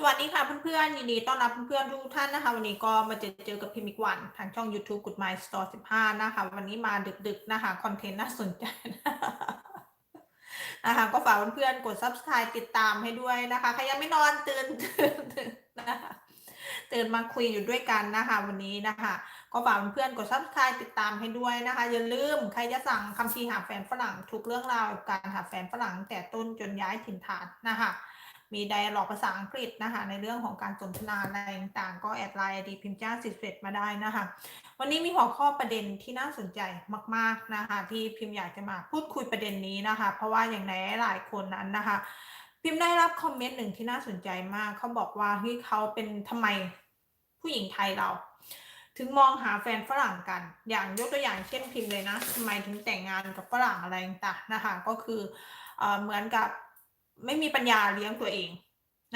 สวัสดีค่ะเพื่อนๆยินดีต้อนรับเพื่อนๆทุกท่านนะคะ วันนี้ก็มาเจอเจอกับพิมิกวันทางช่อง YouTube Good My Store 15นะคะ วันนี้มาดึกๆนะคะ คอนเทนต์น่าสนใจนะคะ ก็ฝากเพื่อนๆกด Subscribe ติดตามให้ด้วยนะคะใครยังไม่นอนตื่นตื่นตื่นนะคะตื่นมาคุยอยู่ด้วยกันนะคะ วันนี้นะคะ ก็ฝากเพื่อนๆกด Subscribe ติดตามให้ด้วยนะคะ อย่าลืมใครจะสั่งคำพีหาแฟนฝรั่งทุกเรื่องราวการหาแฟนฝรั่งแต่ต้นจนย้ายถิ่นฐานนะคะ มีไดอะล็อกภาษาอังกฤษนะคะ ในเรื่องของการสนทนาอะไรต่างๆ ก็แอดไลน์ดีพิมพ์จ้าสิบเอ็ดมาได้นะคะ วันนี้มีหัวข้อประเด็นที่น่าสนใจมาก ๆนะคะ ที่พิมพ์อยากจะมาพูดคุยประเด็นนี้นะคะ เพราะว่าอย่างในหลายคนนั้นนะคะ พิมพ์ได้รับคอมเมนต์หนึ่งที่น่าสนใจมากเขาบอกว่าเฮ้ยเขาเป็นทำไมผู้หญิงไทยเราถึงมองหาแฟนฝรั่งกัน อย่างยกตัวอย่างเช่นพิมพ์เลยนะทำไมถึงแต่งงานกับฝรั่งอะไรต่างๆนะคะ ก็คือเหมือนกับ ไม่มีปัญญาเลี้ยงตัวเอง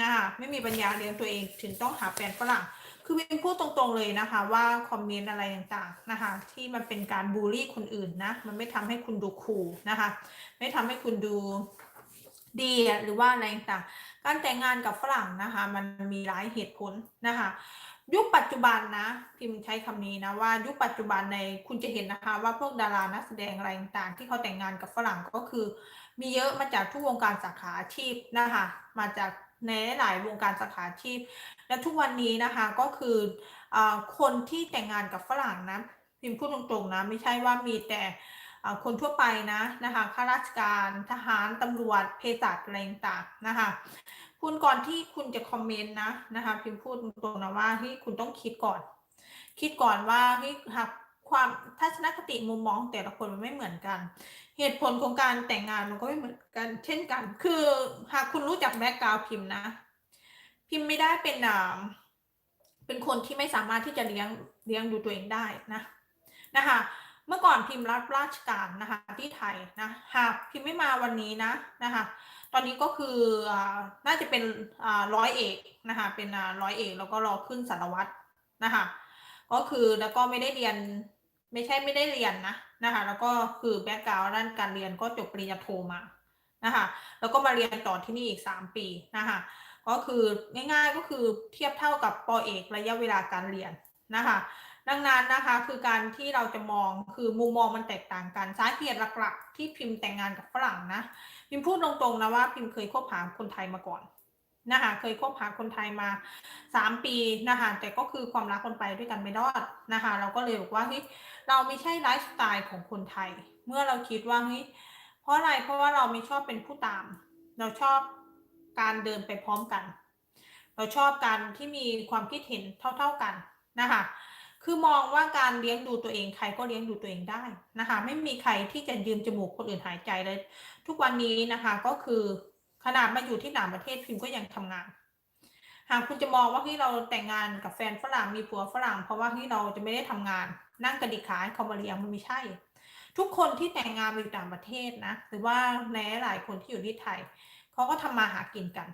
นะคะไม่มีปัญญาเลี้ยงตัวเอง ถึงต้องหาแฟนฝรั่ง คือพิมพูดตรงๆเลยนะคะ ว่าคอมเมนต์อะไรต่างๆนะคะ ที่มันเป็นการบูลลี่คนอื่นนะ มันไม่ทำให้คุณดูคูลนะคะ ไม่ทำให้คุณดูดีหรือว่าอะไรต่างๆการแต่งงานกับฝรั่งนะคะ มันมีหลายเหตุผลนะคะ ยุคปัจจุบันนะพิมใช้คำนี้นะว่ายุคปัจจุบันในคุณจะเห็นนะคะ ว่าพวกดารานักแสดงอะไรต่างๆที่เขาแต่งงานกับฝรั่งก็คือ มีเยอะมาจากทุกวงการสาขาอาชีพนะคะมาจากในหลายวงการสาขาอาชีพ และทุกวันนี้นะคะก็คืออคนที่แต่งงานกับฝรั่งนะพิมพ์พูดตรงๆนะไม่ใช่ว่ามีแต่คนทั่วไปนะนะคะข้าราชการทหารตำรวจเภสัชอะไรต่างๆนะคะคุณก่อนที่คุณจะคอมเมนต์นะนะคะพิมพ์พูดตรงๆนะว่าที่คุณต้องคิดก่อน คิดก่อนว่าที่หากความทัศนคติมุมมองแต่ละคนมันไม่เหมือนกัน เหตุผลของการแต่งงานมันก็ไม่เหมือนกัน เช่นกัน คือหากคุณรู้จักแบ็กกราวพิมพ์นะ พิมพ์ไม่ได้เป็นอ่าเป็นคนที่ไม่สามารถที่จะเลี้ยงเลี้ยงดูตัวเองได้นะนะคะเมื่อก่อนพิมพ์รับราชการนะคะที่ไทยนะหากพิมพ์ไม่มาวันนี้นะนะคะตอนนี้ก็คืออน่าจะเป็นร้อยเอกนะคะเป็นร้อยเอกแล้วก็รอขึ้นสารวัตรนะคะก็คือแล้วก็ไม่ได้เรียนไม่ใช่ไม่ได้เรียนนะ นะคะแล้วก็คือแบ็กกราวด์ด้านการเรียนก็จบปริญญาโทมานะคะแล้วก็มาเรียนต่อที่นี่อีก 3 ปีนะคะก็คือง่ายๆก็คือเทียบเท่ากับปอเอกระยะเวลาการเรียนนะคะดังนั้นนะคะคือการที่เราจะมองคือมุมมองมันแตกต่างกันสาเหตุหลักๆ ที่พิมพ์แต่งงานกับฝรั่งนะพิมพ์พูดตรงๆนะว่าพิมพ์เคยคบหาคนไทยมาก่อน นะคะเคยคบหาคนไทยมาสามปีนะคะแต่ก็คือความรักคนไปด้วยกันไม่รอดนะคะเราก็เลยบอกว่าเฮ้ยเราไม่ใช่ไลฟ์สไตล์ของคนไทย เมื่อเราคิดว่าเฮ้ยเพราะอะไรเพราะว่าเราไม่ชอบเป็นผู้ตาม เราชอบการเดินไปพร้อมกัน เราชอบการที่มีความคิดเห็นเท่า ๆกันนะคะคือมองว่าการเลี้ยงดูตัวเองใครก็เลี้ยงดูตัวเองได้นะคะไม่มีใครที่จะยืมจมูกคนอื่นหายใจเลย ทุกวันนี้นะคะก็คือ ขนาดมาอยู่ที่ต่างประเทศพิมก็ยังทำงาน หากคุณจะมองว่าที่เราแต่งงานกับแฟนฝรั่งมีผัวฝรั่ง เพราะว่าที่เราจะไม่ได้ทำงาน นั่งกระดิกขาให้เขามาเลี้ยงมันไม่ใช่ ทุกคนที่แต่งงานมาอยู่ต่างประเทศนะหรือว่าในหลายคนที่อยู่ที่ไทยเขาก็ทำมาหากินกัน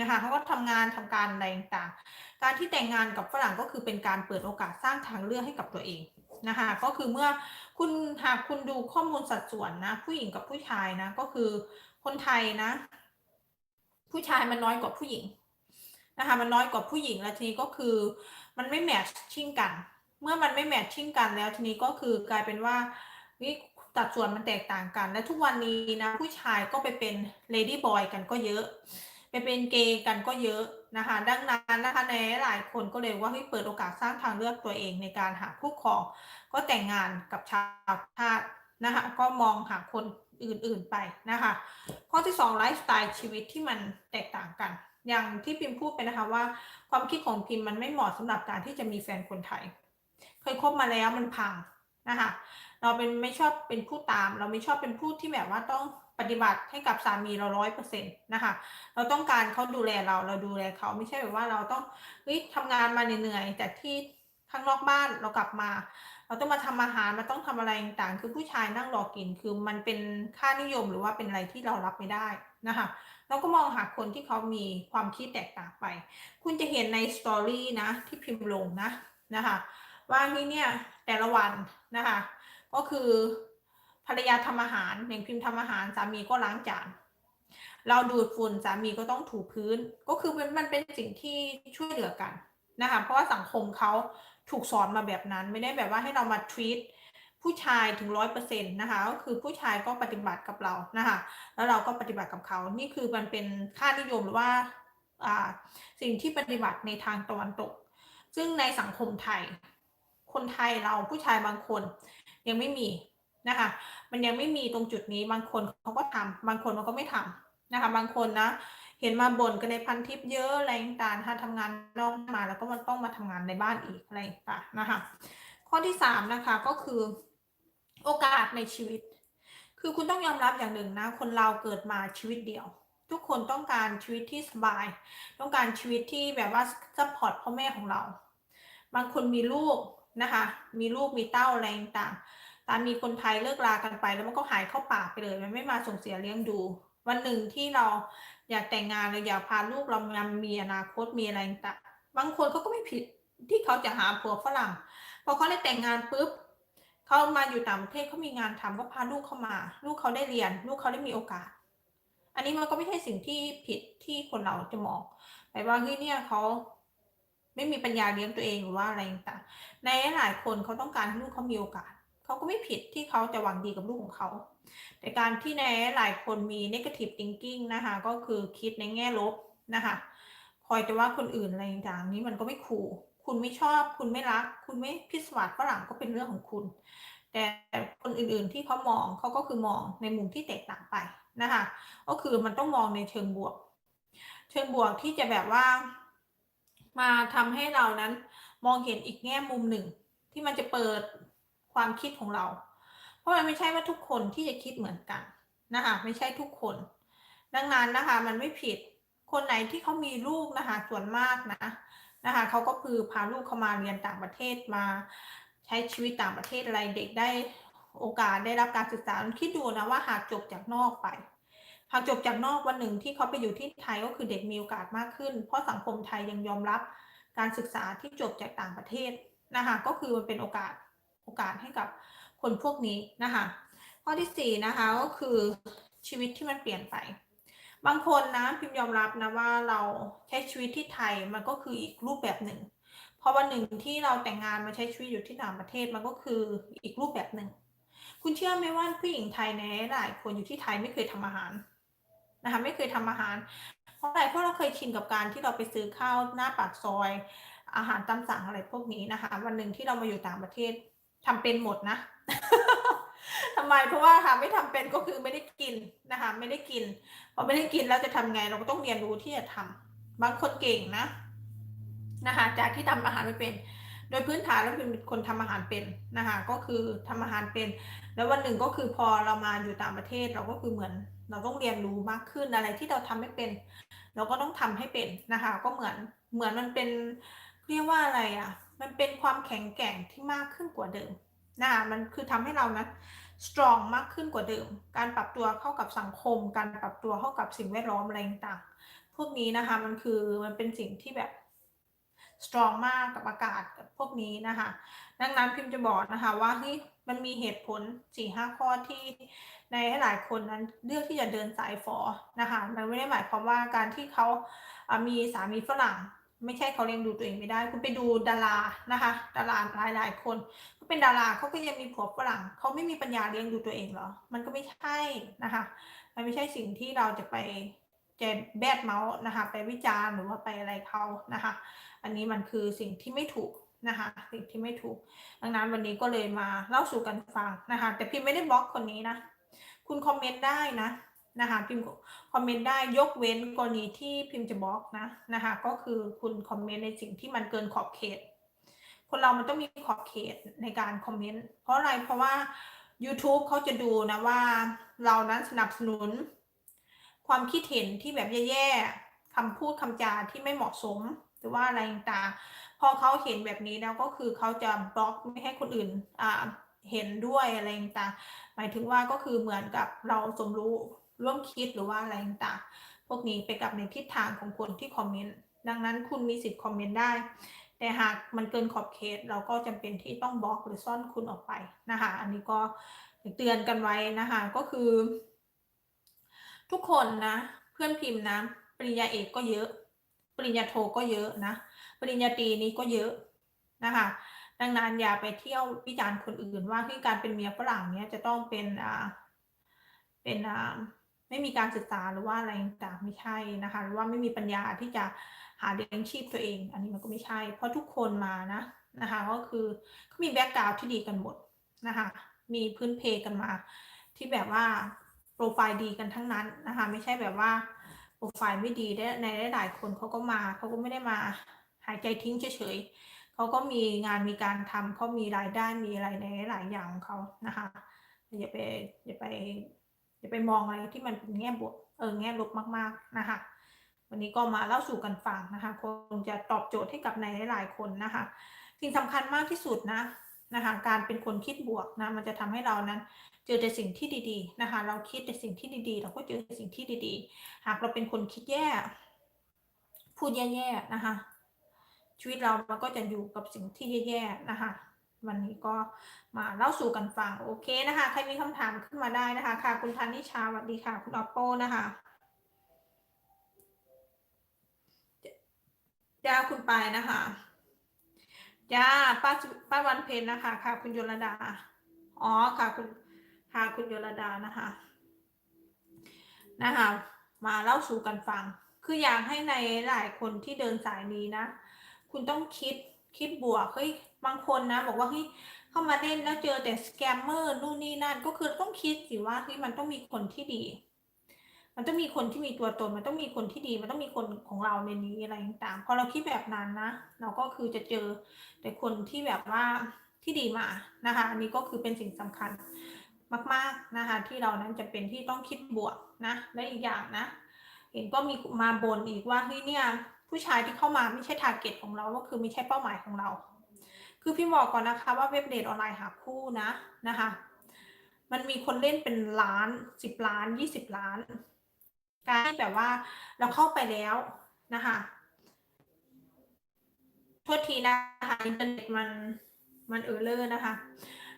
นะคะเขาก็ทำงานทำการอะไรต่างๆ การที่แต่งงานกับฝรั่งก็คือเป็นการเปิดโอกาสสร้างทางเลือกให้กับตัวเองนะคะก็คือเมื่อคุณหากคุณดูข้อมูลสัดส่วนนะผู้หญิงกับผู้ชายนะก็คือคนไทยนะ ผู้ชายมันน้อยกว่าผู้หญิงนะคะมันน้อยกว่าผู้หญิงแล้วทีนี้ก็คือมันไม่แมทชิ่งกัน เมื่อมันไม่แมทชิ่งกันแล้วทีนี้ก็คือกลายเป็นว่าวิสัดส่วนมันแตกต่างกัน และทุกวันนี้นะผู้ชายก็ไปเป็นเลดี้บอยกันก็เยอะ ไปเป็นเกย์กันก็เยอะนะคะดังนั้นนะคะในหลายคนก็เลยว่าให้เปิดโอกาสสร้างทางเลือกตัวเองในการหาคู่ครอง ก็แต่งงานกับชาวชาตินะคะก็มองหาคน อื่นๆไปนะคะ ข้อที่2ไลฟ์สไตล์ชีวิตที่มันแตกต่างกัน อย่างที่พิมพ์พูดไปนะคะว่า ความคิดของพิมพ์มันไม่เหมาะสำหรับการที่จะมีแฟนคนไทย เคยคบมาแล้วมันพังนะคะเราเป็นไม่ชอบเป็นผู้ตาม เราไม่ชอบเป็นผู้ที่แบบว่าต้องปฏิบัติให้กับสามีเราร้อยเปอร์เซ็นต์นะคะเราต้องการเขาดูแลเราเราดูแลเขาไม่ใช่แบบว่าเราต้องเฮ้ยทำงานมาเหนื่อยแต่ที่ข้างนอกบ้านเรากลับมา เราต้องมาทำอาหารมาต้องทำอะไรต่างๆ คือผู้ชายนั่งรอกิน คือมันเป็นค่านิยมหรือว่าเป็นอะไรที่เรารับไม่ได้นะคะเราก็มองหาคนที่เขามีความคิดแตกต่างไป คุณจะเห็นในสตอรี่นะที่พิมพ์ลงนะนะคะว่าที่เนี่ยแต่ละวันนะคะก็คือภรรยาทำอาหารอย่างพิมพ์ทำอาหารสามีก็ล้างจานเราดูดฝุ่นสามีก็ต้องถูพื้น ก็คือมันเป็นสิ่งที่ช่วยเหลือกันนะคะเพราะว่าสังคมเขา ถูกสอนมาแบบนั้น ไม่ได้แบบว่าให้เรามา treat ผู้ชายถึงร้อยเปอร์เซ็นต์นะคะก็คือผู้ชายก็ปฏิบัติกับเรานะคะแล้วเราก็ปฏิบัติกับเขา นี่คือมันเป็นค่านิยมหรือว่าสิ่งที่ปฏิบัติในทางตะวันตก ซึ่งในสังคมไทย คนไทยเราผู้ชายบางคนยังไม่มีนะคะ มันยังไม่มีตรงจุดนี้บางคนเขาก็ทำบางคนมันก็ไม่ทำนะคะ บางคนนะ เห็นมาบ่นกันในพันทิปเยอะอะไรต่างๆถ้าทำงานนอกมาแล้วก็มันต้องมาทำงานในบ้านอีกอะไรต่างๆนะคะ ข้อที่สามนะคะก็คือโอกาสในชีวิต คือคุณต้องยอมรับอย่างหนึ่งนะ คนเราเกิดมาชีวิตเดียว ทุกคนต้องการชีวิตที่สบาย ต้องการชีวิตที่แบบว่าซัพพอร์ตพ่อแม่ของเรา บางคนมีลูกนะคะ มีลูกมีเต้าอะไรต่างๆตามมีคนไทยเลิกลากันไปแล้วมันก็หายเข้าป่าไปเลย มันไม่มาส่งเสียเลี้ยงดู วันหนึ่งที่เรา อยากแต่งงานเราอยากพาลูกเรามามีอนาคตมีอะไรต่างบางคนเขาก็ไม่ผิดที่เขาจะหาผัวฝรั่งพอเขาได้แต่งงานปุ๊บเขามาอยู่ต่างประเทศเขามีงานทำก็พาลูกเข้ามา ลูกเขาได้เรียน ลูกเขาได้มีโอกาส อันนี้มันก็ไม่ใช่สิ่งที่ผิดที่คนเราจะมองแต่ว่าเฮ้ยเนี่ยเขาไม่มีปัญญาเลี้ยงตัวเองหรือว่าอะไรต่างในหลายคนเขาต้องการให้ลูกเขามีโอกาสเขาก็ไม่ผิดที่เขาจะหวังดีกับลูกของเขา แต่การที่ในหลายคนมี negative thinking นะคะก็คือคิดในแง่ลบนะคะคอยจะว่าคนอื่นอะไรต่างๆนี้มันก็ไม่คูลคุณไม่ชอบ คุณไม่รัก คุณไม่พิสวาสฝรั่งก็เป็นเรื่องของคุณ แต่คนอื่นๆที่เขามองเขาก็คือมองในมุมที่แตกต่างไปนะคะก็คือมันต้องมองในเชิงบวก เชิงบวกที่จะแบบว่า มาทำให้เรานั้นมองเห็นอีกแง่มุมหนึ่ง ที่มันจะเปิดความคิดของเรา ราะมันไม่ใช่ว่าทุกคนที่จะคิดเหมือนกันนะคะไม่ใช่ทุกคน ดังนั้นนะคะมันไม่ผิดคนไหนที่เขามีลูกนะคะส่วนมากนะนะคะเขาก็คือพาลูกเขามาเรียนต่างประเทศมาใช้ชีวิตต่างประเทศอะไรเด็กได้โอกาสได้รับการศึกษาคิดดูนะว่าหากจบจากนอกไป หากจบจากนอกวันหนึ่งที่เขาไปอยู่ที่ไทยก็คือเด็กมีโอกาสมากขึ้น เพราะสังคมไทยยังยอมรับการศึกษาที่จบจากต่างประเทศนะคะก็คือมันเป็นโอกาสโอกาสให้กับ คนพวกนี้นะคะ ข้อที่สี่นะคะก็คือชีวิตที่มันเปลี่ยนไป บางคนนะพิมยอมรับนะว่าเราใช้ชีวิตที่ไทยมันก็คืออีกรูปแบบหนึ่งพอวันหนึ่งที่เราแต่งงานมาใช้ชีวิตอยู่ที่ต่างประเทศมันก็คืออีกรูปแบบหนึ่ง คุณเชื่อไหมว่าผู้หญิงไทยในหลายคนอยู่ที่ไทยไม่เคยทำอาหารนะคะไม่เคยทำอาหาร เพราะอะไรเพราะเราเคยชินกับการที่เราไปซื้อข้าวหน้าปากซอย อาหารตามสั่งอะไรพวกนี้นะคะ วันหนึ่งที่เรามาอยู่ต่างประเทศทำเป็นหมดนะ ทำไมเพราะว่าค่ะไม่ทำเป็นก็คือไม่ได้กินนะคะไม่ได้กินพอไม่ได้กินแล้วจะทำไงเราก็ต้องเรียนรู้ที่จะทำบางคนเก่งนะนะคะจากที่ทำอาหารไม่เป็น โดยพื้นฐานแล้วเป็นคนทำอาหารเป็นนะคะก็คือทำอาหารเป็น แล้ววันหนึ่งก็คือพอเรามาอยู่ต่างประเทศเราก็คือเหมือน เราต้องเรียนรู้มากขึ้นอะไรที่เราทำไม่เป็น เราก็ต้องทำให้เป็นนะคะก็เหมือนเหมือนมันเป็นเรียกว่าอะไรอะ่ะ มันเป็นความแข็งแกร่งที่มากขึ้นกว่าเดิม นะคะมันคือทำให้เรานะ strong มากขึ้นกว่าเดิม การปรับตัวเข้ากับสังคม การปรับตัวเข้ากับสิ่งแวดล้อมอะไรต่างๆ พวกนี้นะคะมันคือมันเป็นสิ่งที่แบบ strong มากกับอากาศกับพวกนี้นะคะ ดังนั้นพิมพ์จะบอกนะคะว่าเฮ้ยมันมีเหตุผลสี่ห้าข้อที่ในหลายคนนั้นเลือกที่จะเดินสายฟอนะคะ มันไม่ได้หมายความว่าการที่เขามีสามีฝรั่ง ไม่ใช่เขาเลี้ยงดูตัวเองไม่ได้ คุณไปดูดารานะคะ ดาราหลายหลายคนก็เป็นดาราเขาก็ยังมีผัวฝรั่งเขาไม่มีปัญญาเลี้ยงดูตัวเองเหรอ มันก็ไม่ใช่นะคะมันไม่ใช่สิ่งที่เราจะไปจะแบดเมาส์นะคะ ไปวิจารณ์หรือว่าไปอะไรเขานะคะ อันนี้มันคือสิ่งที่ไม่ถูกนะคะ สิ่งที่ไม่ถูก ดังนั้นวันนี้ก็เลยมาเล่าสู่กันฟังนะคะ แต่พิมไม่ได้บล็อกคนนี้นะ คุณคอมเมนต์ได้นะ นะคะพิมพ์คอมเมนต์ได้ยกเว้นกรณีที่พิมพ์จะบล็อกนะนะคะก็คือคุณคอมเมนต์ในสิ่งที่มันเกินขอบเขต คนเรามันต้องมีขอบเขตในการคอมเมนต์เพราะอะไรเพราะว่า YouTube เขาจะดูนะว่าเรานั้นสนับสนุน ความคิดเห็นที่แบบแย่ๆคำพูดคำจาที่ไม่เหมาะสม หรือว่าอะไรต่างพอเขาเห็นแบบนี้แล้วก็คือเขาจะบล็อกไม่ให้คนอื่นอ่าเห็นด้วยอะไรต่างหมายถึงว่าก็คือเหมือนกับเราสมรู้ ร่วมคิดหรือว่าอะไรต่างๆพวกนี้ไปกับในทิศทางของคนที่คอมเมนต์ดังนั้นคุณมีสิทธิ์คอมเมนต์ได้ แต่หากมันเกินขอบเขตเราก็จำเป็นที่ต้องบล็อกหรือซ่อนคุณออกไปนะคะอันนี้ก็เตือนกันไว้นะคะก็คือ ทุกคนนะ เพื่อนพิมพ์นะปริญญาเอกก็เยอะ ปริญญาโทก็เยอะนะ ปริญญาตรีนี้ก็เยอะนะคะดังนั้นอย่าไปเที่ยววิจารณ์คนอื่นว่าที่การเป็นเมียฝรั่งเนี้ยจะต้องเป็นอ่าเป็นอ่า ไม่มีการศึกษาหรือว่าอะไรต่างไม่ใช่นะคะหรือว่าไม่มีปัญญาที่จะหาเลี้ยงชีพตัวเอง อันนี้มันก็ไม่ใช่ เพราะทุกคนมานะนะคะก็คือเขามีแบ็กกราวด์ที่ดีกันหมดนะคะมีพื้นเพกันมา ที่แบบว่าโปรไฟล์ดีกันทั้งนั้นนะคะไม่ใช่แบบว่าโปรไฟล์ไม่ดีได้ในหลายๆคนเขาก็มาเขาก็ไม่ได้มาหายใจทิ้งเฉยๆเขาก็มีงานมีการทำเขามีรายได้มีอะไรในหลายอย่างของเขานะคะอย่าไปอย่าไป อย่าไปมองอะไรที่มันเป็นแง่บวกเออแง่ลบมากๆนะคะ วันนี้ก็มาเล่าสู่กันฟังนะคะคงจะตอบโจทย์ให้กับในหลายๆคนนะคะ สิ่งสำคัญมากที่สุดนะนะคะการเป็นคนคิดบวกนะมันจะทำให้เรานั้นเจอแต่สิ่งที่ดีๆนะคะเราคิดแต่สิ่งที่ดีๆ เราก็เจอแต่สิ่งที่ดีๆ หากเราเป็นคนคิดแย่พูดแย่ๆนะคะชีวิตเรามันก็จะอยู่กับสิ่งที่แย่ๆนะคะ วันนี้ก็มาเล่าสู่กันฟัง โอเคนะคะ ใครมีคำถามขึ้นมาได้นะคะ ค่ะ คุณพันนิชาสวัสดีค่ะ คุณออปโป้นะคะจ้าคุณปายนะคะจ้าป้าป้าวันเพนนะคะ ค่ะ คุณยลดา อ๋อค่ะคุณค่ะคุณยลดานะคะ นะคะ มาเล่าสู่กันฟัง คืออยากให้ในหลายคนที่เดินสายนี้นะ คุณต้องคิดคิดบวกเฮ้ย บางคนนะ บอกว่าเฮ้ยเข้ามาเล่นแล้วเจอแต่สแกมเมอร์นู่นนี่นั่นก็คือต้องคิดสิว่าเฮ้ยมันต้องมีคนที่ดี มันต้องมีคนที่มีตัวตน มันต้องมีคนที่ดี มันต้องมีคนของเราในนี้อะไรต่างๆพอเราคิดแบบนั้นนะ เราก็คือจะเจอแต่คนที่แบบว่าที่ดีมานะคะ อันนี้ก็คือเป็นสิ่งสำคัญมาก ๆนะคะ ที่เรานั้นจะเป็นที่ต้องคิดบวกนะ และอีกอย่างนะ เห็นก็มีมาบนอีกว่าเฮ้ยเนี่ยผู้ชายที่เข้ามาไม่ใช่ทาร์เก็ตของเราก็คือไม่ใช่เป้าหมายของเรา คือพี่บอกก่อนนะคะว่าเว็บเดทออนไลน์หาคู่นะนะคะ มันมีคนเล่นเป็นล้านสิบล้านยี่สิบล้าน การที่แบบว่าเราเข้าไปแล้วนะคะทษทีนะคะอินเทอร์เน็ตมันมันเออเลอร์นะคะ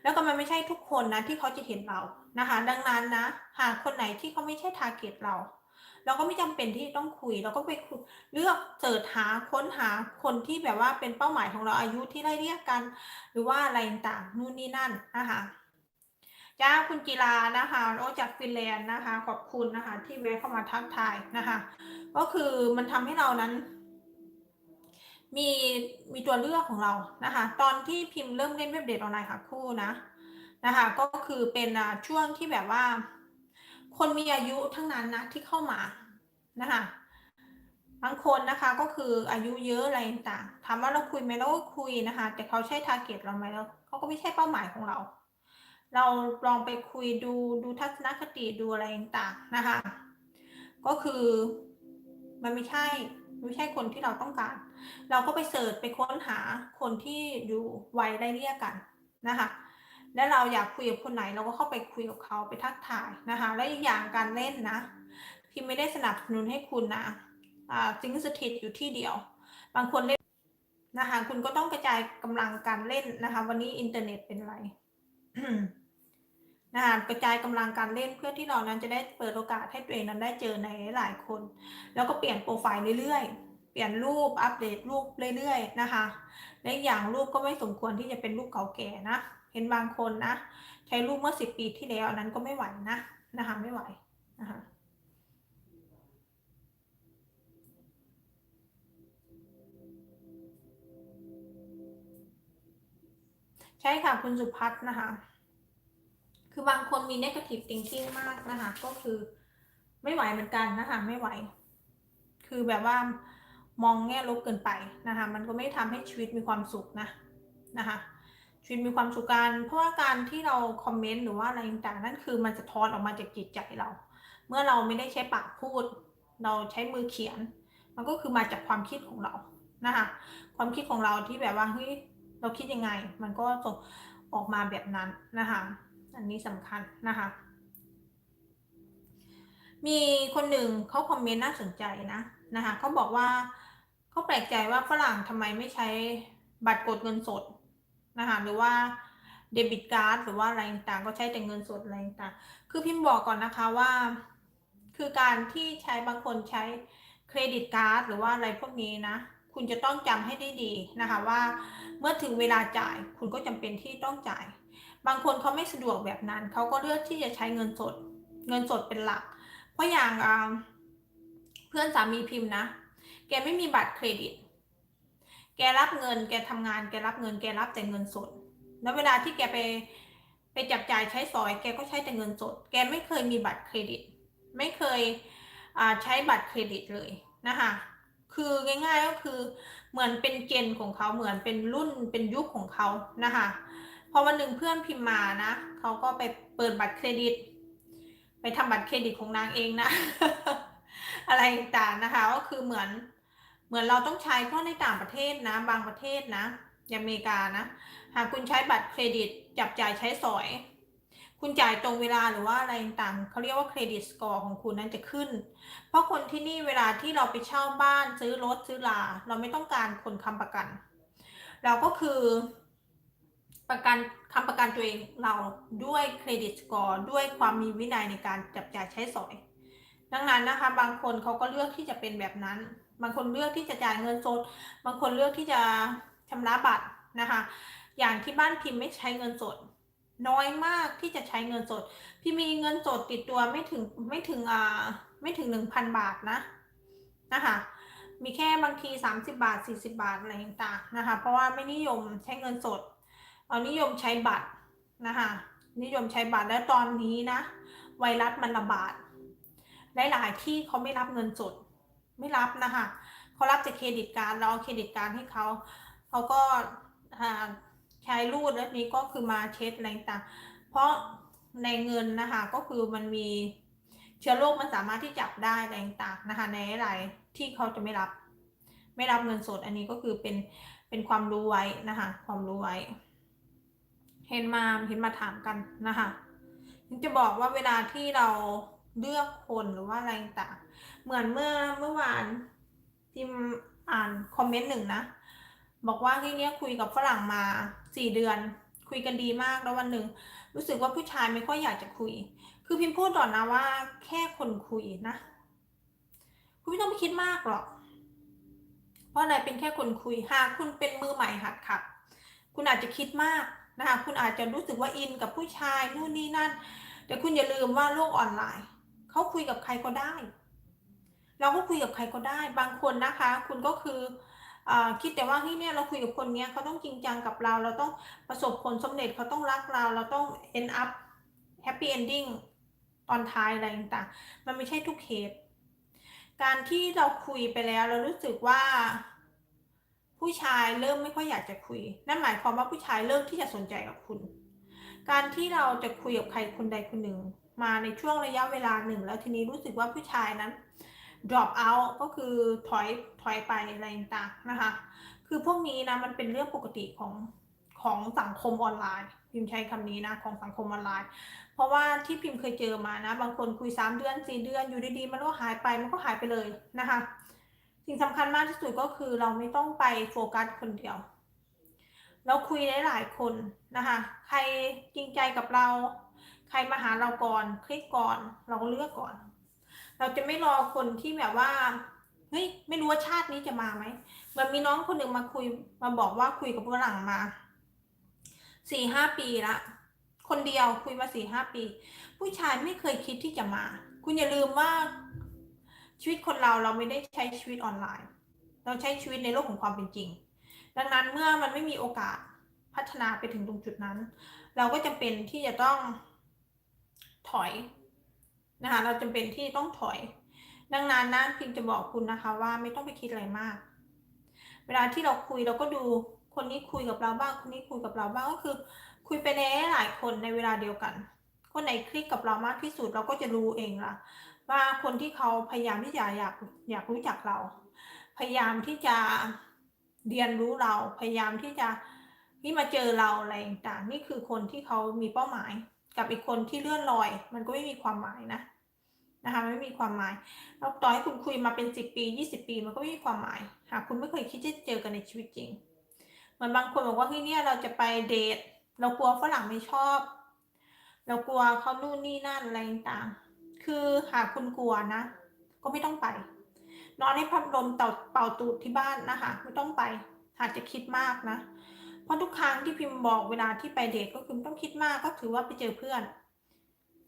แล้วก็มันไม่ใช่ทุกคนนะที่เขาจะเห็นเรานะคะ ดังนั้นนะหากคนไหนที่เขาไม่ใช่ทาร์เก็ตเรา เราก็ไม่จำเป็นที่ต้องคุย เราก็ไปเลือกเสิร์ชหาค้นหาคนที่แบบว่าเป็นเป้าหมายของเราอายุที่ไล่เรียกกัน หรือว่าอะไรต่างนู่นนี่นั่นนะคะจ้าคุณกีฬานะคะโอจากฟินแลนด์นะคะ ขอบคุณนะคะ ที่แวะเข้ามาทักทายนะคะ ก็คือมันทำให้เรานั้น มีมีตัวเลือกของเรานะคะ ตอนที่พิมพ์เริ่มเล่นเว็บเดทออนไลน์ค่ะคู่นะนะคะ ก็คือเป็นช่วงที่แบบว่า คนมีอายุทั้งนั้นนะที่เข้ามานะคะบางคนนะคะก็คืออายุเยอะอะไรต่างถามว่าเราคุยไหมเราก็คุยนะคะ แต่เขาใช่ทาร์เก็ตเราไหมแล้วเขาก็ไม่ใช่เป้าหมายของเรา เราลองไปคุยดูดูทัศนคติดูอะไรต่างนะคะ ก็คือมันไม่ใช่ไม่ใช่คนที่เราต้องการ เราก็ไปเสิร์ชไปค้นหาคนที่อยู่วัยไล่เรียกกันนะคะ และเราอยากคุยกับคนไหนเราก็เข้าไปคุยกับเขาไปทักทายนะคะ และอีกอย่างการเล่นนะพิมไม่ได้สนับสนุนให้คุณนะอ่าสิงสถิตอยู่ที่เดียว บางคนเล่นนะคะคุณก็ต้องกระจายกำลังการเล่นนะคะ วันนี้อินเทอร์เน็ตเป็นไรนะคะกระจายกำลังการเล่นเพื่อที่เรานั้นจะได้เปิดโอกาสให้ตัวเองนั้นได้เจอในหลายคน แล้วก็เปลี่ยนโปรไฟล์เรื่อยๆ เปลี่ยนรูปอัปเดตรูปเรื่อยๆนะคะ และอย่างรูปก็ไม่สมควรที่จะเป็นรูปเก่าแก่นะ เห็นบางคนนะ ใช้รูปเมื่อสิบปีที่แล้วนั้นก็ไม่ไหวนะนะคะไม่ไหวนะคะใช่ค่ะคุณสุพัฒน์นะคะ คือบางคนมี negative thinking มากนะคะ ก็คือไม่ไหวเหมือนกันนะคะ ไม่ไหว คือแบบว่า มองแง่ลบเกินไปนะคะมันก็ไม่ทำให้ชีวิตมีความสุขนะนะคะชีวิตมีความสุขการเพราะว่าการที่เราคอมเมนต์หรือว่าอะไรต่างๆนั่นคือมันจะทอนออกมาจากจิตใจเรา เมื่อเราไม่ได้ใช้ปากพูด เราใช้มือเขียน มันก็คือมาจากความคิดของเรานะคะความคิดของเราที่แบบว่าเฮ้ยเราคิดยังไง มันก็ส่งออกมาแบบนั้นนะคะอันนี้สำคัญนะคะมีคนหนึ่งเขาคอมเมนต์น่าสนใจนะนะคะเขาบอกว่า เขาแปลกใจว่าฝรั่งทำไมไม่ใช้บัตรกดเงินสดนะคะหรือว่าเดบิตการ์ดหรือว่าอะไรต่างก็ใช้แต่เงินสดอะไรต่างคือพิมพ์บอกก่อนนะคะว่า คือการที่ใช้บางคนใช้เครดิตการ์ดหรือว่าอะไรพวกนี้นะ คุณจะต้องจำให้ได้ดีนะคะว่าเมื่อถึงเวลาจ่ายคุณก็จำเป็นที่ต้องจ่าย บางคนเขาไม่สะดวกแบบนั้น เขาก็เลือกที่จะใช้เงินสด เงินสดเป็นหลัก เพราะอย่างเพื่อนสามีพิมพ์นะ แกไม่มีบัตรเครดิต แกรับเงิน แกทำงาน แกรับเงิน แกรับแต่เงินสด แล้วเวลาที่แกไปไปจับจ่ายใช้สอย แกก็ใช้แต่เงินสด แกไม่เคยมีบัตรเครดิต ไม่เคยใช้บัตรเครดิตเลยนะคะ คือง่ายๆก็คือเหมือนเป็นเจนของเขาเหมือนเป็นรุ่นเป็นยุคของเขานะคะพอวันหนึ่งเพื่อนพิมพ์มานะเขาก็ไปเปิดบัตรเครดิต ไปทำบัตรเครดิตของนางเองนะ อะไรต่างๆนะคะก็คือเหมือน เหมือนเราต้องใช้เพราะในต่างประเทศนะ บางประเทศนะอย่างอเมริกานะ หากคุณใช้บัตรเครดิตจับจ่ายใช้สอย คุณจ่ายตรงเวลาหรือว่าอะไรต่างเขาเรียกว่าเครดิตสกอร์ของคุณนั้นจะขึ้น เพราะคนที่นี่เวลาที่เราไปเช่าบ้านซื้อรถซื้อลา เราไม่ต้องการคนค้ำประกัน เราก็คือประกันค้ำประกันตัวเองเราด้วยเครดิตสกอร์ด้วยความมีวินัยในการจับจ่ายใช้สอย ดังนั้นนะคะ บางคนเขาก็เลือกที่จะเป็นแบบนั้น บางคนเลือกที่จะจ่ายเงินสด บางคนเลือกที่จะชำระบัตรนะคะ อย่างที่บ้านพิมพ์ไม่ใช้เงินสด น้อยมากที่จะใช้เงินสด พี่มีเงินสดติดตัวไม่ถึงไม่ถึงอ่าไม่ถึงหนึ่งพันบาทนะนะคะมีแค่บางที 30 บาท 40 บาท อะไรต่างๆนะคะ เพราะว่าไม่นิยมใช้เงินสดเอานิยมใช้บัตรนะคะ นิยมใช้บัตรและตอนนี้นะ ไวรัสมันระบาดหลายๆที่เขาไม่รับเงินสด ไม่รับนะคะเขารับแต่เครดิตการเราเอาเครดิตการให้เขาเขาก็ใช้รูดแล้วนี้ก็คือมาเช็ดอะไรต่างเพราะในเงินนะคะก็คือมันมีเชื้อโรคมันสามารถที่จับได้อะไรต่างนะคะในหลายที่เขาจะไม่รับ ไม่รับเงินสดอันนี้ก็คือเป็นเป็นความรู้ไว้นะคะความรู้ไว้ เห็นมาเห็นมาถามกันนะคะจะบอกว่าเวลาที่เราเลือกคนหรือว่าอะไรต่าง เหมือนเมื่อเมื่อวานทิมอ่านคอมเมนต์หนึ่งนะ บอกว่าที่เนี้ยคุยกับฝรั่งมาสี่เดือน คุยกันดีมากแล้ววันหนึ่งรู้สึกว่าผู้ชายไม่ค่อยอยากจะคุย คือพิมพ์พูดต่อนนะว่า แค่คนคุยนะ คุณไม่ต้องไปคิดมากหรอก เพราะอะไรเป็นแค่คนคุยหากคุณเป็นมือใหม่หัดขับ คุณอาจจะคิดมากนะคะคุณอาจจะรู้สึกว่าอินกับผู้ชายนู่นนี่นั่น แต่คุณอย่าลืมว่าโลกออนไลน์เขาคุยกับใครก็ได้ เราก็คุยกับใครก็ได้ บางคนนะคะ คุณก็คืออคิดแต่ว่าที่เนี่ยเราคุยกับคนเนี้ยเขาต้องจริงจังกับเรา เราต้องประสบผลสำเร็จเขาต้องรักเรา เราต้อง end up happy ending ตอนท้ายอะไรต่างๆ มันไม่ใช่ทุกเคส การที่เราคุยไปแล้วเรารู้สึกว่า ผู้ชายเริ่มไม่ค่อยอยากจะคุย นั่นหมายความว่าผู้ชายเริ่มที่จะสนใจกับคุณ การที่เราจะคุยกับใครคนใดคนหนึ่ง มาในช่วงระยะเวลาหนึ่ง แล้วทีนี้รู้สึกว่าผู้ชายนั้น drop out ก็คือถอยถอยไปอะไรต่างนะคะ คือพวกนี้นะมันเป็นเรื่องปกติของของสังคมออนไลน์พิมพ์ใช้คำนี้นะของสังคมออนไลน์ เพราะว่าที่พิมพ์เคยเจอมานะ บางคนคุย 3 เดือน 4 เดือนอยู่ดีๆมันก็หายไปมันก็หายไปเลยนะคะ สิ่งสำคัญมากที่สุดก็คือเราไม่ต้องไปโฟกัสคนเดียว เราคุยได้หลายคนนะคะ ใครจริงใจกับเรา ใครมาหาเราก่อน คลิกก่อนเราก็เลือกก่อน เราจะไม่รอคนที่แบบว่าเฮ้ยไม่รู้ว่าชาตินี้จะมาไหมมือนมีน้องคนหนึ่งมาคุยมาบอกว่าคุยกับฝรั่งมาสี่ห้าปีละคนเดียวคุยมาสี่ห้าปี ผู้ชายไม่เคยคิดที่จะมา คุณอย่าลืมว่าชีวิตคนเราเราไม่ได้ใช้ชีวิตออนไลน์ เราใช้ชีวิตในโลกของความเป็นจริง ดังนั้นเมื่อมันไม่มีโอกาสพัฒนาไปถึงตรงจุดนั้น เราก็จำเป็นที่จะต้องถอย นะคะเราจำเป็นที่ต้องถอย ดังนั้นนะพิมจะบอกคุณนะคะว่าไม่ต้องไปคิดอะไรมาก เวลาที่เราคุยเราก็ดูคนนี้คุยกับเราบ้าง คนนี้คุยกับเราบ้างก็คือ คุยไปในหลายคนในเวลาเดียวกัน คนไหนคลิกกับเรามากที่สุดเราก็จะรู้เองละว่าคนที่เขาพยายามที่จะอยากอยากรู้จักเรา พยายามที่จะเรียนรู้เราพยายามที่จะที่มาเจอเราอะไรต่างนี่คือคนที่เขามีเป้าหมาย กับอีกคนที่เลื่อนลอย มันก็ไม่มีความหมายนะนะคะไม่มีความหมายแล้วต่อให้คุณคุยมาเป็นสิบปียี่สิบปี มันก็ไม่มีความหมาย หากคุณไม่เคยคิดจะเจอกันในชีวิตจริง เหมือนบางคนบอกว่าเฮ้ยเนี่ยเราจะไปเดท เรากลัวฝรั่งไม่ชอบ เรากลัวเขานู่นนี่นั่นอะไรต่างคือหากคุณกลัวนะ ก็ไม่ต้องไป นอนให้พัดลมเต่าเป่าตูดที่บ้านนะคะ ไม่ต้องไป หากจะคิดมากนะ ราะทุกครั้งที่พิมพ์บอกเวลาที่ไปเดทก็คือต้องคิดมากก็ถือว่าไปเจอเพื่อน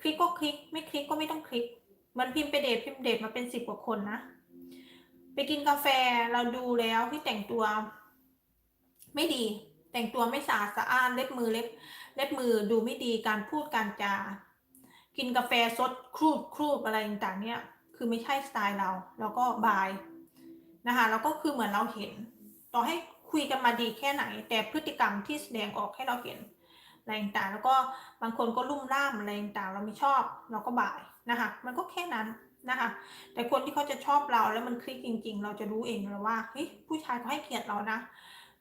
คลิกก็คลิก ไม่คลิกก็ไม่ต้องคลิกเหมันพิมพ์ไปเดทพิมพ์เดทมาเป็นสิบกว่าคนนะ ไปกินกาแฟเราดูแล้วที่แต่งตัว ไม่ดี แต่งตัวไม่สะอาดสะอ้านเล็บมือเล็บเล็บมือดูไม่ดีการพูดการจากินกาแฟสดครูดครูดอะไรต่างๆเนี่ย คือไม่ใช่สไตล์เรา แล้วก็บายนะคะแล้วก็คือเหมือนเราเห็น ต่อให้ คุยกันมาดีแค่ไหน แต่พฤติกรรมที่แสดงออกให้เราเห็นอะไรต่างแล้วก็บางคนก็ลุ่มล่ามอะไรต่างเราไม่ชอบเราก็บายนะคะ มันก็แค่นั้นนะคะ แต่คนที่เขาจะชอบเราแล้วมันคลิกจริง ๆ เราจะรู้เองแล้วว่าเฮ้ยผู้ชายเขาให้เกียรติเรานะ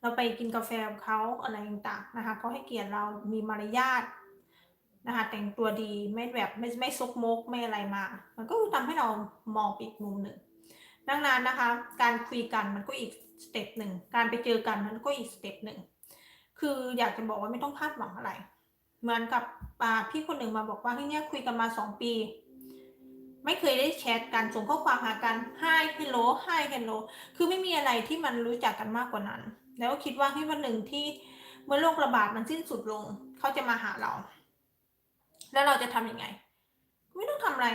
เราไปกินกาแฟกับเขาอะไรต่างนะคะเขาให้เกียรติเรามีมารยาทนะคะแต่งตัวดีไม่แบบไม่ไม่ซกมกไม่อะไรมา มันก็ทำให้เรามองอีกมุมหนึ่งดังนั้นนะคะ การคุยกันมันก็อีก สเต็ปหนึ่งการไปเจอกันมันก็อีกสเต็ปหนึ่งคืออยากจะบอกว่าไม่ต้องคาดหวังอะไร เหมือนกับพี่คนหนึ่งมาบอกว่าที่เนี้ยคุยกันมาสองปี ไม่เคยได้แชทกันส่งข้อความหากัน hi hello hi hello คือไม่มีอะไรที่มันรู้จักกันมากกว่านั้น แล้วคิดว่าที่วันหนึ่งที่เมื่อโรคระบาดมันสิ้นสุดลง เขาจะมาหาเรา แล้วเราจะทำยังไง ไม่ต้องทำอะไร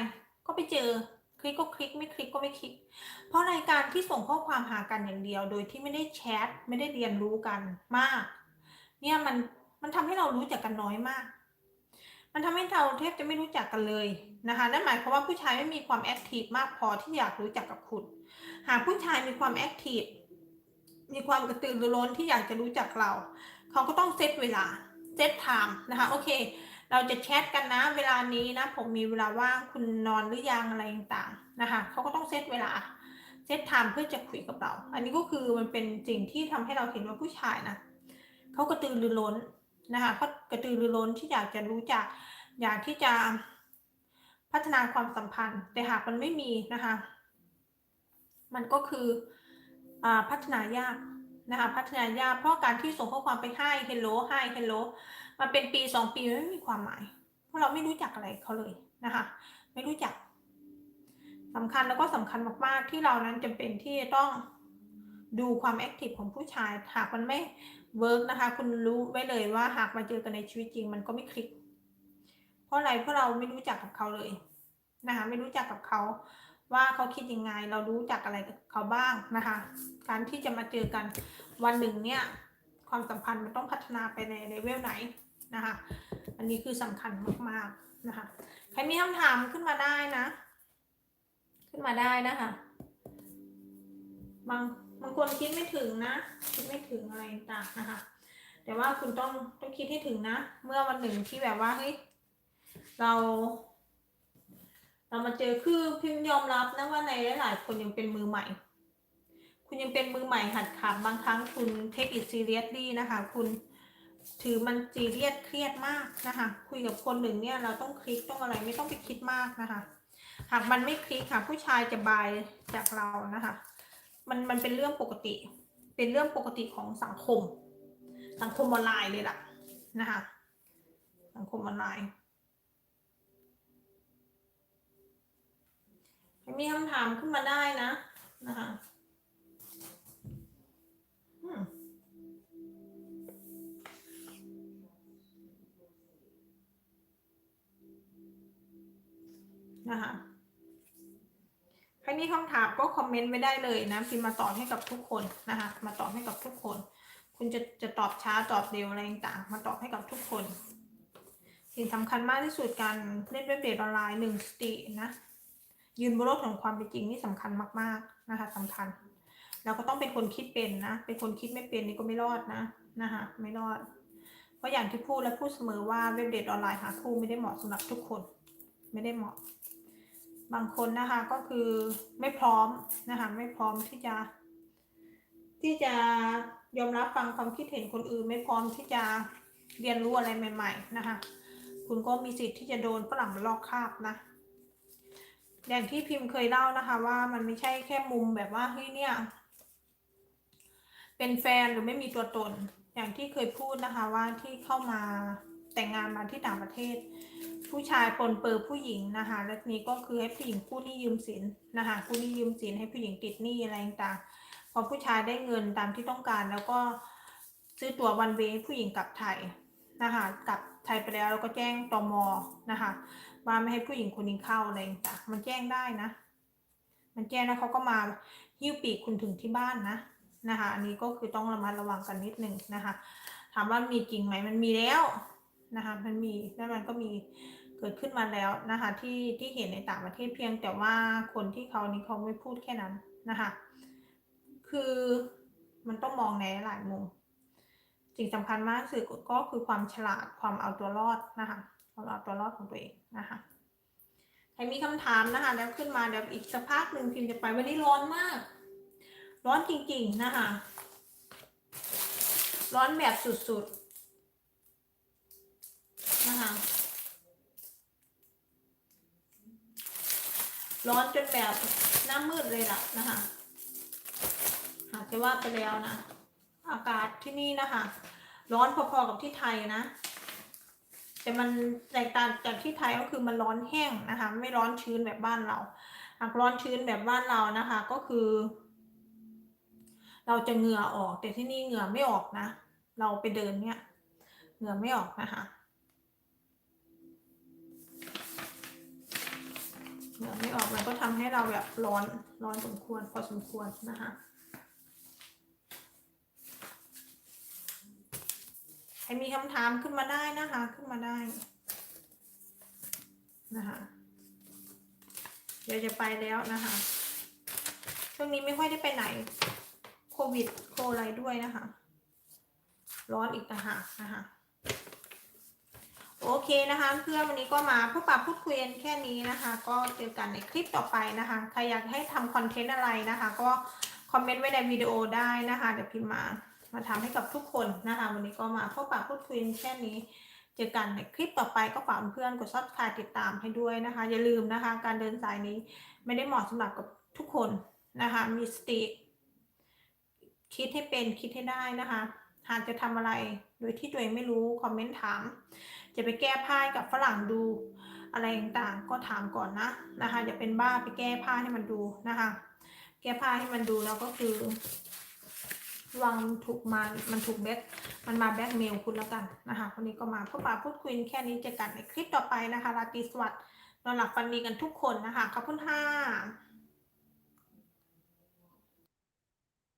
ก็ไปเจอ คลิกก็คลิกไม่คลิกก็ไม่คลิก เพราะรายการที่ส่งข้อความหากันอย่างเดียว โดยที่ไม่ได้แชทไม่ได้เรียนรู้กันมาก เนี่ยมันมันทำให้เรารู้จักกันน้อยมาก มันทำให้เราแทบจะไม่รู้จักกันเลยนะคะนั่นหมายความว่าผู้ชายไม่มีความแอคทีฟมากพอที่อยากรู้จักกับคุณ หากผู้ชายมีความแอคทีฟมีความกระตือรือร้นที่อยากจะรู้จักเรา เขาก็ต้องเซตเวลาเซตไทม์นะคะโอเค เราจะแชทกันนะ เวลานี้นะ ผมมีเวลาว่างคุณนอนหรือยังอะไรต่างๆนะคะเขาก็ต้องเซตเวลาเซตไทม์เพื่อจะคุยกับเรา อันนี้ก็คือมันเป็นสิ่งที่ทำให้เราเห็นว่าผู้ชายนะเขากระตือรือร้นนะคะเขากระตือรือร้นที่อยากจะรู้จัก อยากที่จะพัฒนาความสัมพันธ์ แต่หากมันไม่มีนะคะ มันก็คืออพัฒนายากนะคะ พัฒนายากเพราะการที่ส่งข้อความไปให้ hello hi hello มาเป็นปีสองปีไม่มีความหมาย เพราะเราไม่รู้จักอะไรเขาเลยนะคะ ไม่รู้จักสำคัญแล้วก็สำคัญมากๆที่เรานั้นจำเป็นที่จะต้องดูความแอคทีฟของผู้ชาย หากมันไม่เวิร์กนะคะ คุณรู้ไว้เลยว่าหากมาเจอกันในชีวิตจริง มันก็ไม่คลิก เพราะอะไรเพราะเราไม่รู้จักกับเขาเลยนะคะ ไม่รู้จักกับเขาว่าเขาคิดยังไง เรารู้จักอะไรกับเขาบ้างนะคะ การที่จะมาเจอกันวันหนึ่งเนี่ย ความสัมพันธ์มันต้องพัฒนาไปในเลเวลไหน นะคะ อันนี้คือสำคัญมากๆนะคะ ใครมีคำถามขึ้นมาได้นะ ขึ้นมาได้นะคะบางบางคนคิดไม่ถึงนะ คิดไม่ถึงอะไรต่างนะคะ แต่ว่าคุณต้องต้องคิดให้ถึงนะ เมื่อวันหนึ่งที่แบบว่าเฮ้ยเรา เรามาเจอคือพิมยอมรับนะว่าในหลาย ๆ คนยังเป็นมือใหม่ คุณยังเป็นมือใหม่หัดขับบางครั้งคุณเทคอิ seriously นะคะ คุณ ถือมันซีเรียสเครียดมากนะคะ คุยกับคนหนึ่งเนี่ยเราต้องคลิกต้องอะไรไม่ต้องไปคิดมากนะคะ หากมันไม่คลิกค่ะผู้ชายจะบายจากเรานะคะ มันมันเป็นเรื่องปกติ เป็นเรื่องปกติของสังคม สังคมออนไลน์เลยล่ะนะคะ สังคมออนไลน์มีคำถามขึ้นมาได้นะนะคะ นะคะใครมีคำถามก็คอมเมนต์ไว้ได้เลยนะพิมมาตอบให้กับทุกคนนะคะมาตอบให้กับทุกคน คุณจะจะตอบช้าตอบเร็วอะไรต่างมาตอบให้กับทุกคน สิ่งสำคัญมากที่สุดการเล่นเว็บเดทออนไลน์หนึ่งสตินะยืนบนโลกของความเป็นจริงนี่สำคัญมากๆนะคะสำคัญเราก็ต้องเป็นคนคิดเป็นนะ เป็นคนคิดไม่เป็นนี่ก็ไม่รอดนะนะคะไม่รอด เพราะอย่างที่พูดและพูดเสมอว่าเว็บเดทออนไลน์หาคู่ไม่ได้เหมาะสำหรับทุกคน ไม่ได้เหมาะ บางคนนะคะก็คือไม่พร้อมนะคะไม่พร้อมที่จะ ที่จะยอมรับฟังความคิดเห็นคนอื่น ไม่พร้อมที่จะเรียนรู้อะไรใหม่ ๆ นะคะ คุณก็มีสิทธิ์ที่จะโดนฝรั่งมาลอกคาบนะอย่างที่พิมพ์เคยเล่านะคะว่ามันไม่ใช่แค่มุมแบบว่าเฮ้ยเนี่ย เป็นแฟนหรือไม่มีตัวตน อย่างที่เคยพูดนะคะว่าที่เข้ามา แต่งงานมาที่ต่างประเทศ ผู้ชายปนเปื้อผู้หญิงนะคะและนี้ก็คือให้ผู้หญิงกู้หนี้ยืมสินนะคะกู้หนี้ยืมสินให้ผู้หญิงติดหนี้อะไรต่างพอผู้ชายได้เงินตามที่ต้องการ แล้วก็ซื้อตั๋ววันเวย์ผู้หญิงกลับไทยนะคะกลับไทยไปแล้วแล้วก็แจ้งตมนะคะว่าไม่ให้ผู้หญิงคนนี้เข้าอะไรต่างมันแจ้งได้นะ มันแจ้งแล้วเขาก็มาหิ้วปีกคุณถึงที่บ้านนะนะคะ อันนี้ก็คือต้องระมัดระวังกันนิดนึงนะคะ ถามว่ามีจริงไหมมันมีแล้ว นะคะมันมีแล้วมันก็มีเกิดขึ้นมาแล้วนะคะที่ที่เห็นในต่างประเทศเพียงแต่ว่าคนที่เขานี่เขาไม่พูดแค่นั้นนะคะคือมันต้องมองในหลายมุมสิ่งสำคัญมากคือก็คือความฉลาดความเอาตัวรอดนะคะความเอาตัวรอดของตัวเองนะคะใครมีคำถามนะคะแล้วขึ้นมาเดี๋ยวอีกสักพักหนึ่งพิมพ์จะไปวันนี้ร้อนมาก ร้อนจริงๆนะคะร้อนแบบสุดๆ นะคะร้อนจนแบบหน้ามืดเลยล่ะนะคะหากจะว่าไปแล้วนะ อากาศที่นี่นะคะ ร้อนพอๆกับที่ไทยนะ แต่มันแตกต่างจากที่ไทยก็คือมันร้อนแห้งนะคะ ไม่ร้อนชื้นแบบบ้านเรา หากร้อนชื้นแบบบ้านเรานะคะ ก็คือ เราจะเหงื่อออก แต่ที่นี่เหงื่อไม่ออกนะ เราไปเดินเนี่ย เหงื่อไม่ออกนะคะ เหงื่อไม่ออกมันก็ทำให้เราแบบร้อนร้อนสมควรพอสมควรนะคะใครมีคำถามขึ้นมาได้นะคะ ขึ้นมาได้นะคะเดี๋ยวจะไปแล้วนะคะช่วงนี้ไม่ค่อยได้ไปไหนโควิดโคอะไรด้วยนะคะ ร้อนอีกต่างหากนะคะ โอเคนะคะเพื่อนวันนี้ก็มาพบปะพูดคุยกันแค่นี้นะคะ ก็เจอกันในคลิปต่อไปนะคะใครอยากให้ทำคอนเทนต์อะไรนะคะ ก็คอมเมนต์ไว้ในวิดีโอได้นะคะเดี๋ยวพิมพ์มามาทำให้กับทุกคนนะคะ วันนี้ก็มาพบปะพูดคุยกันแค่นี้ เจอกันในคลิปต่อไปก็ฝากเพื่อนกดซับสไครต์ติดตามให้ด้วยนะคะ อย่าลืมนะคะ การเดินสายนี้ไม่ได้เหมาะสำหรับกับทุกคนนะคะมีสติคิดให้เป็นคิดให้ได้นะคะ หากจะทำอะไร โดยที่ตัวเองไม่รู้คอมเมนต์ถาม จะไปแก้ผ้ากับฝรั่งดูอะไรต่างๆ ก็ถามก่อนนะนะคะอย่าเป็นบ้าไปแก้ผ้าให้มันดูนะคะ แก้ผ้าให้มันดูแล้วก็คือวางถูกมามันถูกแบ็คมันมาแบ็คเมลคุณแล้วกันนะคะวันนี้ก็มาพบปะพูดคุยแค่นี้เจอกันในคลิปต่อไปนะคะราตรีสวัสดิ์นอนหลับฝันดีกันทุกคนนะคะขอบคุณค่ะ